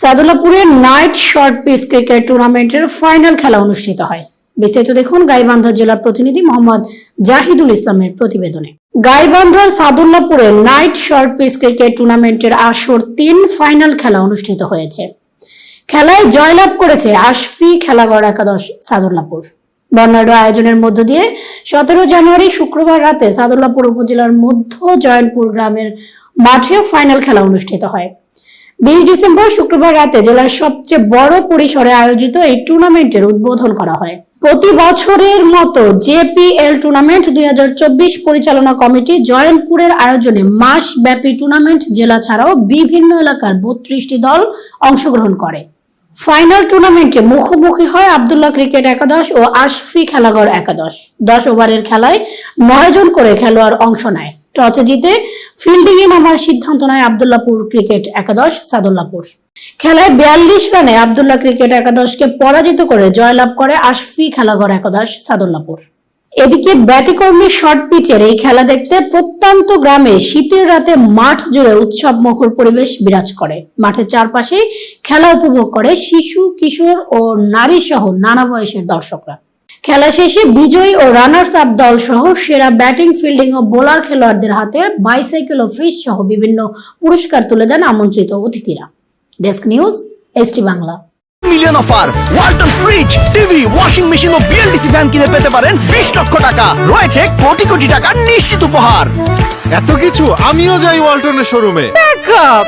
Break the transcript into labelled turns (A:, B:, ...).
A: সাদুল্লাপুরে night short piece cricket টুর্নামেন্টের final খেলা অনুষ্ঠিত হয়। বিস্তারিত দেখুন গাইবান্ধা জেলার প্রতিনিধি মোহাম্মদ জাহিদুল ইসলামের প্রতিবেদনে। গাইবান্ধা সাদুল্লাপুরে নাইট শর্ট পিস ক্রিকেট টুর্নামেন্টের আসর তিন ফাইনাল খেলা অনুষ্ঠিত হয়েছে। খেলায় জয়লাভ করেছে আশফি খেলাগড় একাদশ সাদুল্লাপুর। বর্ণাঢ্য আয়োজনের মধ্য দিয়ে সতেরো জানুয়ারি শুক্রবার রাতে সাদুল্লাপুর উপজেলার মধ্য জয়নপুর গ্রামের মাঠে ফাইনাল খেলা অনুষ্ঠিত হয়। বিশ ডিসেম্বর শুক্রবার রাতে জেলার সবচেয়ে বড় পরিসরে আয়োজিত এই টুর্নামেন্টের উদ্বোধন করা হয়। প্রতি বছরের মতো জেপিএল টুর্নামেন্ট দুই হাজার চব্বিশ পরিচালনা কমিটি জয়ন্তপুরের আয়োজনে মাস ব্যাপী টুর্নামেন্ট জেলা ছাড়াও বিভিন্ন এলাকার বত্রিশটি দল অংশগ্রহণ করে। ফাইনাল টুর্নামেন্টে মুখোমুখি হয় আবদুল্লাহ ক্রিকেট একাদশ ও আশফি খেলাঘর একাদশ। দশ ওভারের খেলায় নয় জন করে খেলোয়াড় অংশ নেয়। টসে জিতে ফিল্ডিং এ নামার সিদ্ধান্ত নেয় আবদুল্লাপুর ক্রিকেট একাদশ সাদুল্লাপুর। খেলায় বিয়াল্লিশ রানে আবদুল্লাহ ক্রিকেট একাদশকে পরাজিত করে জয়লাভ করে আশফি খেলাঘর একাদশ সাদুল্লাপুর। এদিকে ব্যতিকর্মী শর্ট পিচের এই খেলা দেখতে প্রত্যন্ত গ্রামে শীতের রাতে মাঠ জুড়ে উৎসব মুখর পরিবেশ বিরাজ করে। মাঠের চারপাশে খেলা উপভোগ করে শিশু, কিশোর ও নারী সহ নানা বয়সের দর্শকরা। খেলা শেষে বিজয়ী ও রানার্স আপ দল সহ সেরা ব্যাটিং ফিল্ডিং ও বোলার খেলোয়াড়দের হাতে বাইসাইকেল ও ফ্রিজ সহ বিভিন্ন পুরস্কার তুলে দেন আমন্ত্রিত অতিথিরা। Desk news ST Bangla.
B: Million offer Walton fridge TV washing machine ও বিএলডিসি ফ্যান কিনে পেতে পারেন বিশ লক্ষ টাকা। রয়েছে কোটি কোটি টাকার নিশ্চিত উপহার।
C: এত কিছু আমিও যাই ওয়ালটনের শোরুমে
D: ব্যাকআপ